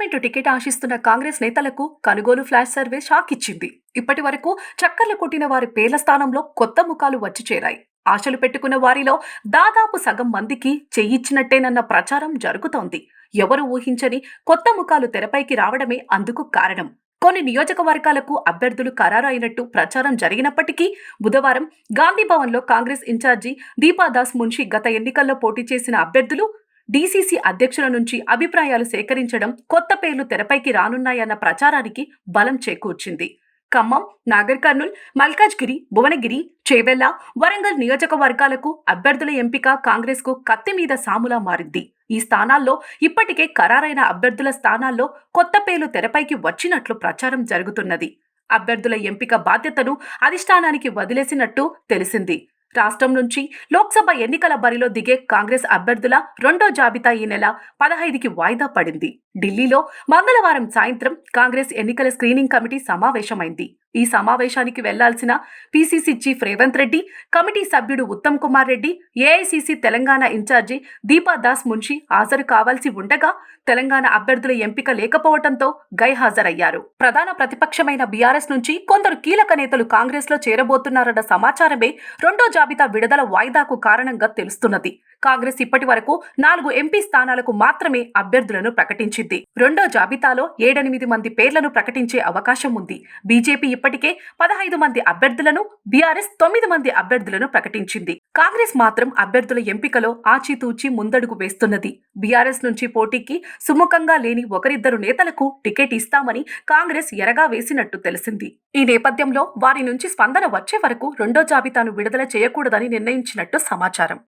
Parliament ticket ఆశిస్తున్న కాంగ్రెస్ నేతలకు కనుగోలు flash survey shock ఇచ్చింది. ఇప్పటి వరకు చక్కర్లు కొట్టిన వారి పేర్ల స్థానంలో కొత్త ముఖాలు వచ్చి చేరాయి. ఆశలు పెట్టుకున్న వారిలో దాదాపు సగం మందికి చెయ్యిచ్చినట్టేనన్న ప్రచారం జరుగుతోంది. ఎవరు ఊహించని కొత్త ముఖాలు తెరపైకి రావడమే అందుకు కారణం. కొన్ని నియోజకవర్గాలకు అభ్యర్థులు ఖరారు అయినట్టు ప్రచారం జరిగినప్పటికీ బుధవారం గాంధీభవన్లో Congress in charge Deepa Das Munshi గత ఎన్నికల్లో పోటీ చేసిన అభ్యర్థులు డీసీసీ అధ్యక్షుల నుంచి అభిప్రాయాలు సేకరించడం కొత్త పేర్లు తెరపైకి రానున్నాయన్న ప్రచారానికి బలం చేకూర్చింది. ఖమ్మం నాగర్ కర్నూల్ మల్కాజ్గిరి భువనగిరి చేవెళ్ళ వరంగల్ నియోజకవర్గాలకు అభ్యర్థుల ఎంపిక కాంగ్రెస్కు కత్తి మీద సాములా మారింది. ఈ స్థానాల్లో ఇప్పటికే ఖరారైన అభ్యర్థుల స్థానాల్లో కొత్త పేర్లు తెరపైకి వచ్చినట్లు ప్రచారం జరుగుతున్నది. అభ్యర్థుల ఎంపిక బాధ్యతను అధిష్టానానికి వదిలేసినట్టు తెలిసింది. రాష్ట్రం నుంచి లోక్సభ ఎన్నికల బరిలో దిగే కాంగ్రెస్ అభ్యర్థుల రెండో జాబితా ఈ నెల పదహైదుకి వాయిదా పడింది. ఢిల్లీలో మంగళవారం సాయంత్రం కాంగ్రెస్ ఎన్నికల స్క్రీనింగ్ కమిటీ సమావేశమైంది. ఈ సమావేశానికి వెళ్ళాల్సిన PCC chief Revanth Reddy committee సభ్యుడు ఉత్తమ్ కుమార్ రెడ్డి ఏఐసీసీ తెలంగాణ ఇన్ఛార్జి దీపాదాస్ మున్షి హాజరు కావాల్సి ఉండగా తెలంగాణ అభ్యర్థుల ఎంపిక లేకపోవడంతో గైహాజరయ్యారు. ప్రధాన ప్రతిపక్షమైన బీఆర్ఎస్ నుంచి కొందరు కీలక నేతలు కాంగ్రెస్లో చేరబోతున్నారన్న సమాచారమే రెండో జాబితా విడుదల వాయిదాకు కారణంగా తెలుస్తున్నది. కాంగ్రెస్ ఇప్పటి వరకు నాలుగు ఎంపీ స్థానాలకు మాత్రమే అభ్యర్థులను ప్రకటించింది. రెండో జాబితాలో ఏడెనిమిది మంది పేర్లను ప్రకటించే అవకాశం ఉంది. బీజేపీ ఇప్పటికే పదహైదు మంది అభ్యర్థులను బీఆర్ఎస్ తొమ్మిది మంది అభ్యర్థులను ప్రకటించింది. కాంగ్రెస్ మాత్రం అభ్యర్థుల ఎంపికలో ఆచితూచి ముందడుగు వేస్తున్నది. బీఆర్ఎస్ నుంచి పోటీకి సుముఖంగా లేని ఒకరిద్దరు నేతలకు టికెట్ ఇస్తామని కాంగ్రెస్ ఎరగా వేసినట్టు తెలిసింది. ఈ నేపథ్యంలో వారి నుంచి స్పందన వచ్చే వరకు రెండో జాబితాను విడుదల చేయకూడదని నిర్ణయించినట్టు సమాచారం.